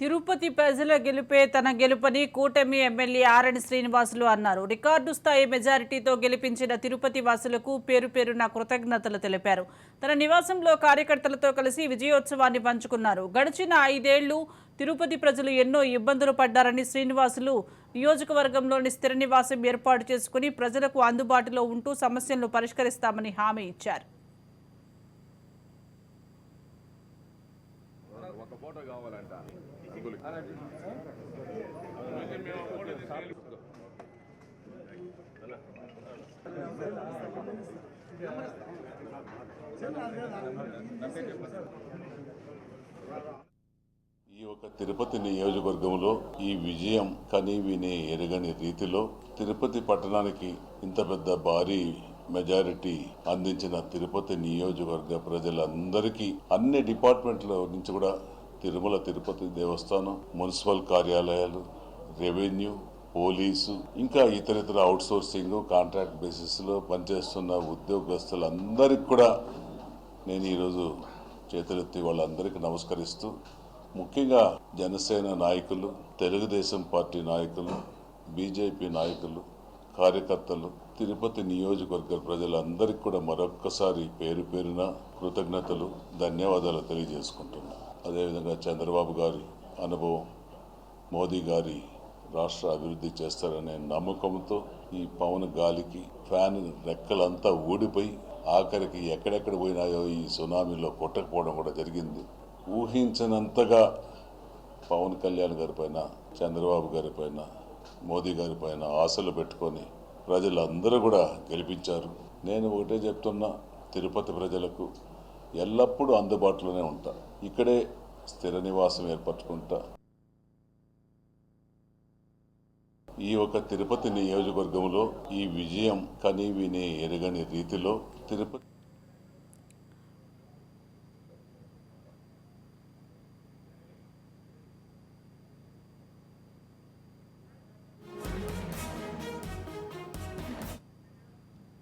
తిరుపతి ప్రజల గెలుపే తన గెలుపని కూటమి ఎమ్మెల్యే ఆర్ఎన్ శ్రీనివాసులు అన్నారు. రికార్డు స్థాయి మెజారిటీతో గెలిపించిన తిరుపతి వాసులకు పేరు పేరున కృతజ్ఞతలు తెలిపారు. తన నివాసంలో కార్యకర్తలతో కలిసి విజయోత్సవాన్ని పంచుకున్నారు. గడిచిన ఐదేళ్ళు తిరుపతి ప్రజలు ఎన్నో ఇబ్బందులు పడ్డారని శ్రీనివాసులు నియోజకవర్గంలోని స్థిర నివాసం ఏర్పాటు చేసుకుని ప్రజలకు అందుబాటులో ఉంటూ సమస్యలను పరిష్కరిస్తామని హామీ ఇచ్చారు. ఒక ఫోటో కావాలంట. ఈ ఒక తిరుపతి నియోజకవర్గంలో ఈ విజయం కని విని ఎరగని రీతిలో తిరుపతి పట్టణానికి ఇంత పెద్ద భారీ మెజారిటీ అందించిన తిరుపతి నియోజకవర్గ ప్రజలందరికీ అన్ని డిపార్ట్మెంట్ల నుంచి కూడా తిరుమల తిరుపతి దేవస్థానం మున్సిపల్ కార్యాలయాలు రెవెన్యూ పోలీసు ఇంకా ఇతరితర అవుట్ సోర్సింగ్ కాంట్రాక్ట్ బేసిస్లో పనిచేస్తున్న ఉద్యోగస్తులందరికీ కూడా నేను ఈరోజు చేతులెత్తి వాళ్ళందరికీ నమస్కరిస్తూ ముఖ్యంగా జనసేన నాయకులు తెలుగుదేశం పార్టీ నాయకులు బీజేపీ నాయకులు కార్యకర్తలు తిరుపతి నియోజకవర్గ ప్రజలందరికీ కూడా మరొక్కసారి పేరు పేరున కృతజ్ఞతలు ధన్యవాదాలు తెలియజేసుకుంటున్నాను అదేవిధంగా చంద్రబాబు గారి అనుభవం మోదీ గారి రాష్ట్ర అభివృద్ధి చేస్తారనే నమ్మకంతో ఈ పవన్ గాలికి ఫ్యాన్ రెక్కలంతా ఊడిపోయి ఆఖరికి ఎక్కడెక్కడ పోయినాయో ఈ సునామీలో కొట్టకపోవడం కూడా జరిగింది. ఊహించినంతగా పవన్ కళ్యాణ్ గారి పైన చంద్రబాబు గారి పైన మోదీ గారి పైన ఆశలు పెట్టుకొని ప్రజలందరూ కూడా గెలిపించారు. నేను ఒకటే చెప్తున్నా తిరుపతి ప్రజలకు ఎల్లప్పుడూ అందుబాటులోనే ఉంటాను ఇక్కడే స్థిర నివాసం ఏర్పరచుకుంటా. ఈ ఒక తిరుపతి నియోజకవర్గంలో ఈ విజయం కనీవినే ఎరగని రీతిలో తిరుపతి